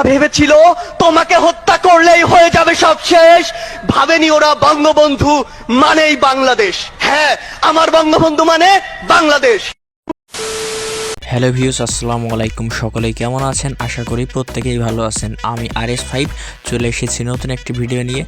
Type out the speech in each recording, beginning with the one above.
ওরা ভেবেছিল, তোমাকে হত্যা করলেই হয়ে যাবে সব শেষ। ভাবেনি ওরা বঙ্গবন্ধু মানেই বাংলাদেশ। হ্যাঁ আমার বঙ্গবন্ধু মানে বাংলাদেশ। হ্যালো ভিউস আসসালামু আলাইকুম। সকলেই কেমন আছেন? আশা করি প্রত্যেকেই ভালো আছেন। আমি আর এস ফাইভ চলে এসেছি নতুন একটি ভিডিও নিয়ে।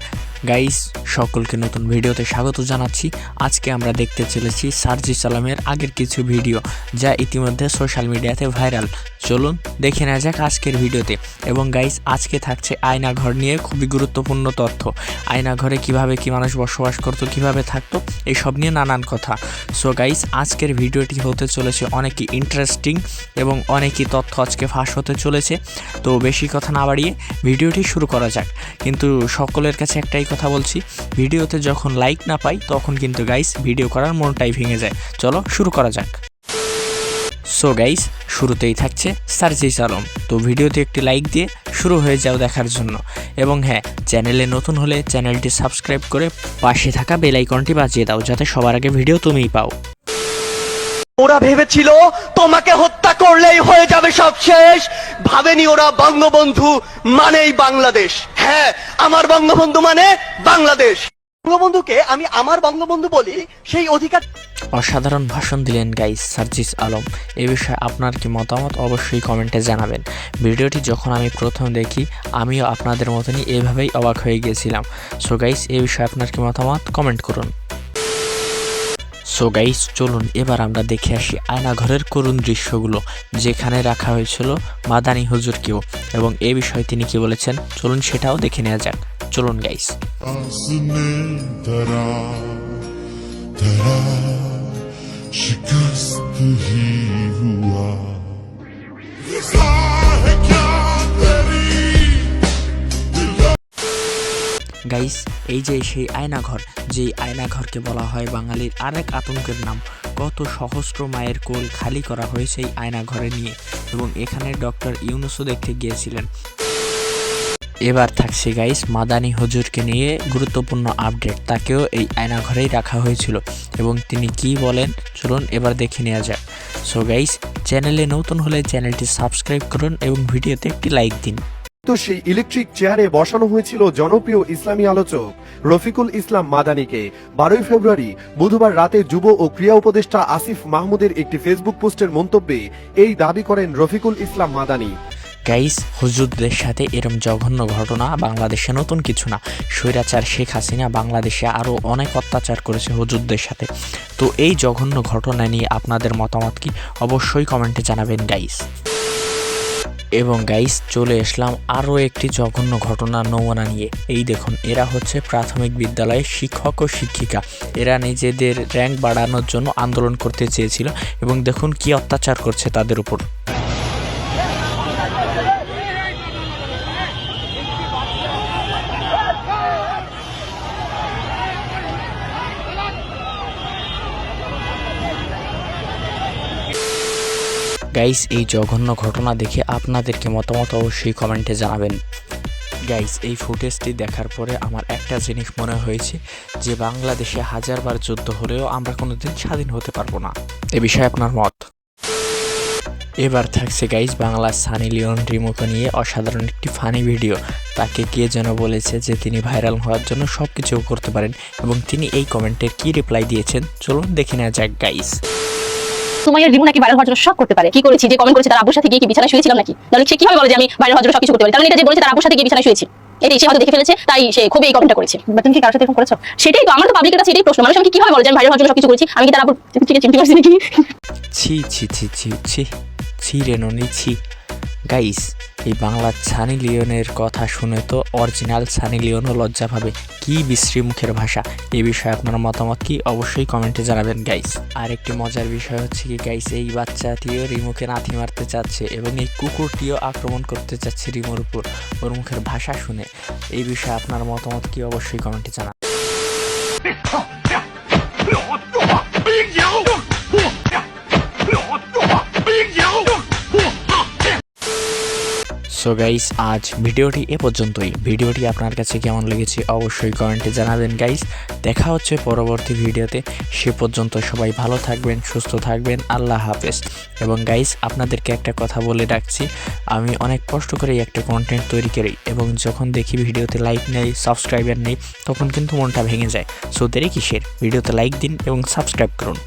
গাইস সকলকে নতুন ভিডিওতে স্বাগত জানাচ্ছি। আজকে আমরা দেখতে চলেছি সার্জি সালামের আগের কিছু ভিডিও, যা ইতিমধ্যে সোশ্যাল মিডিয়াতে ভাইরাল। চলুন দেখে নেওয়া যাক আজকের ভিডিওতে। এবং গাইস আজকে থাকছে আয়নাঘর নিয়ে খুবই গুরুত্বপূর্ণ তথ্য। আয়নাঘরে কীভাবে কি মানুষ বসবাস করতো, কীভাবে থাকতো এইসব নিয়ে নানান কথা। সো গাইস আজকের ভিডিওটি হতে চলেছে অনেকই ইন্টারেস্টিং এবং অনেকই তথ্য আজকে ফাঁস হতে চলেছে। তো বেশি কথা না বাড়িয়ে ভিডিওটি শুরু করা যাক। কিন্তু সকলের কাছে একটাই কথা বলছি। ভিডিওতে যখন লাইক না পাই, তখন কিন্তু গাইস ভিডিও করার মনটাই ভেঙে যায়। চলো শুরু করা যাক। সো গাইস শুরুতেই থাকছে সার্জিস আলম তো ভিডিওতে একটি লাইক দিয়ে শুরু হয়ে যাও দেখার জন্য। এবং হ্যাঁ চ্যানেলে নতুন হলে চ্যানেলটি সাবস্ক্রাইব করে পাশে থাকা বেল আইকনটি বাজিয়ে দাও, যাতে সবার আগে ভিডিও তুমিই পাও। ওরা ভেবেছিল, তোমাকে হত্যা করলেই হয়ে যাবে সব শেষ। ভাবেনি ওরা বঙ্গবন্ধু মানেই বাংলাদেশ। হ্যাঁ আমার বঙ্গবন্ধু মানে বাংলাদেশ। বঙ্গবন্ধুকে আমি আমার বঙ্গবন্ধু বলি, সেই অধিকার অসাধারণ ভাষণ দিলেন গাইস সার্জিস আলম। এ বিষয়ে আপনার কি মতামত অবশ্যই কমেন্টে জানাবেন। ভিডিওটি যখন আমি প্রথম দেখি, আমিও আপনাদের মতনই এভাবেই অবাক হয়ে গিয়েছিলাম সো গাইস এ বিষয়ে আপনার কি মতামত? কমেন্ট করুন। সো গাইস চলুন এবার আমরা দেখে আসি আয়নাঘরের করুণ দৃশ্যগুলো যেখানে রাখা হয়েছিল মাদানী হুজুরকেও এবং এ বিষয়ে তিনি কি বলেছেন চলুন সেটাও দেখে নেওয়া যাক চলুন গাইস आसने धरा धरा शिकस्त ही हुआ গাইস, এই যে সেই আয়নাঘর, যেই আয়নাঘরকে বলা হয় বাঙালির আরেক আতঙ্কের নাম। কত সহস্র মায়ের কোল খালি করা হয়েছে এই আয়নাঘরে নিয়ে এবং এখানে ডক্টর ইউনুসও দেখতে গিয়েছিলেন। এবার থাকছে গাইস, মাদানি হুজুরকে নিয়ে গুরুত্বপূর্ণ আপডেট। তাকেও এই আয়নাঘরেই রাখা হয়েছিল এবং তিনি কি বলেন, চলুন এবার দেখে নেওয়া যাক। সো গাইস, চ্যানেলে নতুন হলে চ্যানেলটি সাবস্ক্রাইব করুন এবং ভিডিওতে একটি লাইক দিন। তো সেই ইলেকট্রিক চেয়ারে বসানো হয়েছিল জনপ্রিয় ইসলামী আলোচক রফিকুল ইসলাম মাদানিকে। বারোই ফেব্রুয়ারি বুধবার রাতে যুব ও ক্রিয়া উপদেষ্টা আসিফ মাহমুদের একটি ফেসবুক পোস্টের মন্তব্যে এই দাবি করেন রফিকুল ইসলাম মাদানি। গাইস, হুজুরদের সাথে এরম জঘন্য ঘটনা বাংলাদেশে নতুন কিছু না। স্বৈরাচার শেখ হাসিনা বাংলাদেশে আরও অনেক অত্যাচার করেছে হুজুরদের সাথে। তো এই জঘন্য ঘটনা নিয়ে আপনাদের মতামত কি? অবশ্যই কমেন্টে জানাবেন, গাইস। এবং গাইস চলে আসলাম আরও একটি জঘন্য ঘটনা নমুনা নিয়ে। এই দেখুন, এরা হচ্ছে প্রাথমিক বিদ্যালয়ের শিক্ষক ও শিক্ষিকা। এরা নিজেদের র্যাঙ্ক বাড়ানোর জন্য আন্দোলন করতে চেয়েছিল এবং দেখুন কি অত্যাচার করছে তাদের উপর। গাইস এই জঘন্য ঘটনা দেখে আপনাদেরকে মতামত অবশ্যই কমেন্টে জানাবেন। গাইস এই ফুটেজটি দেখার পরে আমার একটা জিনিস মনে হয়েছে যে বাংলাদেশে হাজারবার যুদ্ধ হলেও আমরা কোনোদিন স্বাধীন হতে পারব না। এ বিষয়ে আপনার মত? এবার থাকছে গাইস বাংলা সানি লিওন রিমোকে নিয়ে অসাধারণ একটি ফানি ভিডিও তাকে কে যেন বলেছে যে তিনি ভাইরাল হওয়ার জন্য সব কিছু করতে পারেন এবং তিনি এই কমেন্টের কি রিপ্লাই দিয়েছেন? চলুন দেখে নেওয়া যাক গাইস সুমাইয়ের রিমু নাকি ভাইরাল হওয়ার জন্য সব করতে পারে? কি করেছি? যে কমেন্ট করেছে তার আব্বুর সাথে গিয়ে কি বিছানায় শুয়েছিলাম নাকি? তাহলে সে কীভাবে বলে যে আমি ভাইরাল হওয়ার জন্য সবকিছু করতে পারি? তাহলে এটা যে বলেছে তার আব্বুর সাথে গিয়ে বিছানায় শুয়েছি। এটাই সে হয়তো দেখে ফেলেছে তাই সে খুবই এই কমেন্টটা করেছে। বা তুমি কি কারোর সাথে এরকম করেছ? সেটাই তো আমার তো পাবলিকের কাছে এটাই প্রশ্ন। মানুষ আমাকে কীভাবে বলে যে আমি ভাইরাল হওয়ার জন্য সবকিছু করেছি? আমি কি তার আব্বুর থেকে চিনতে পারছি নাকি? ছি ছি ছি ছি ছি ছি রে ননি ছি। গাইস এই বাংলার সানি লিওনের কথা শুনে তো অরিজিনাল সানি লিওনও লজ্জা পাবে কি বিশ্রী মুখের ভাষা এ বিষয়ে আপনার মতামত কি অবশ্যই কমেন্টে জানাবেন গাইস আর একটি মজার বিষয় হচ্ছে কি গাইস এই বাচ্চাটিও রিমুকে নাথি মারতে চাচ্ছে এবং এই কুকুরটিও আক্রমণ করতে চাচ্ছে রিমোর উপর ওর মুখের ভাষা শুনে এই বিষয়ে আপনার মতামত কি অবশ্যই কমেন্টে জানান সো গাইস আজ ভিডিওটি এ পর্যন্তই। ভিডিওটি আপনার কাছে কেমন লেগেছে অবশ্যই কমেন্টে জানাবেন গাইস দেখা হচ্ছে পরবর্তী ভিডিওতে। সে পর্যন্ত সবাই ভালো থাকবেন, সুস্থ থাকবেন, আল্লাহ হাফেজ। এবং গাইস আপনাদেরকে একটা কথা বলে রাখছি আমি অনেক কষ্ট করে একটা কন্টেন্ট তৈরি করি এবং যখন দেখি ভিডিওতে লাইক নেই সাবস্ক্রাইবার নেই, তখন কিন্তু মনটা ভেঙে যায়। সো দেরি কিসের? ভিডিওতে লাইক দিন এবং সাবস্ক্রাইব করুন।